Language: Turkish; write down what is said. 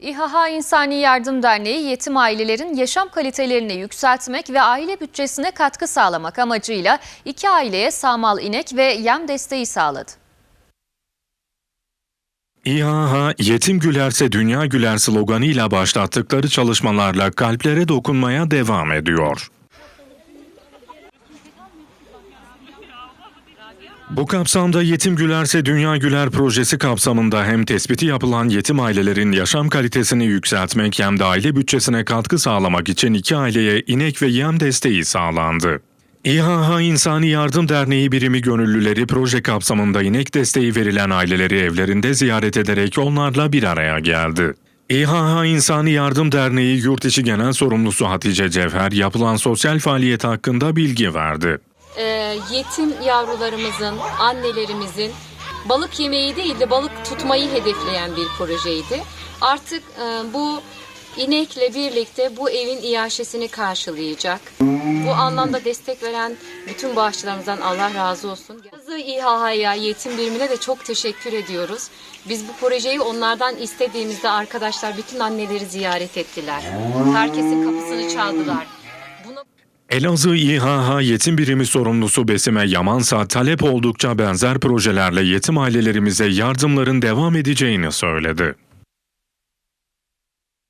İHA İnsani Yardım Derneği yetim ailelerin yaşam kalitelerini yükseltmek ve aile bütçesine katkı sağlamak amacıyla iki aileye sağmal inek ve yem desteği sağladı. İHA, yetim gülerse dünya güler sloganıyla başlattıkları çalışmalarla kalplere dokunmaya devam ediyor. Bu kapsamda Yetim Gülerse Dünya Güler projesi kapsamında hem tespiti yapılan yetim ailelerin yaşam kalitesini yükseltmek hem de aile bütçesine katkı sağlamak için iki aileye inek ve yem desteği sağlandı. İHA İnsani Yardım Derneği birimi gönüllüleri proje kapsamında inek desteği verilen aileleri evlerinde ziyaret ederek onlarla bir araya geldi. İHA İnsani Yardım Derneği Yurt İçi Genel Sorumlusu Hatice Cevher yapılan sosyal faaliyet hakkında bilgi verdi. E, yetim yavrularımızın, annelerimizin balık yemeği değil de balık tutmayı hedefleyen bir projeydi. Artık e, bu inekle birlikte bu evin iaşesini karşılayacak. Bu anlamda destek veren bütün bağışçılarımızdan Allah razı olsun. Yazı İHH'ya, yetim birimine de çok teşekkür ediyoruz. Biz bu projeyi onlardan istediğimizde arkadaşlar bütün anneleri ziyaret ettiler. Herkesin kapısını çaldılar. Elazığ İHA Yetim Birimi Sorumlusu Besime Yamansa talep oldukça benzer projelerle yetim ailelerimize yardımların devam edeceğini söyledi.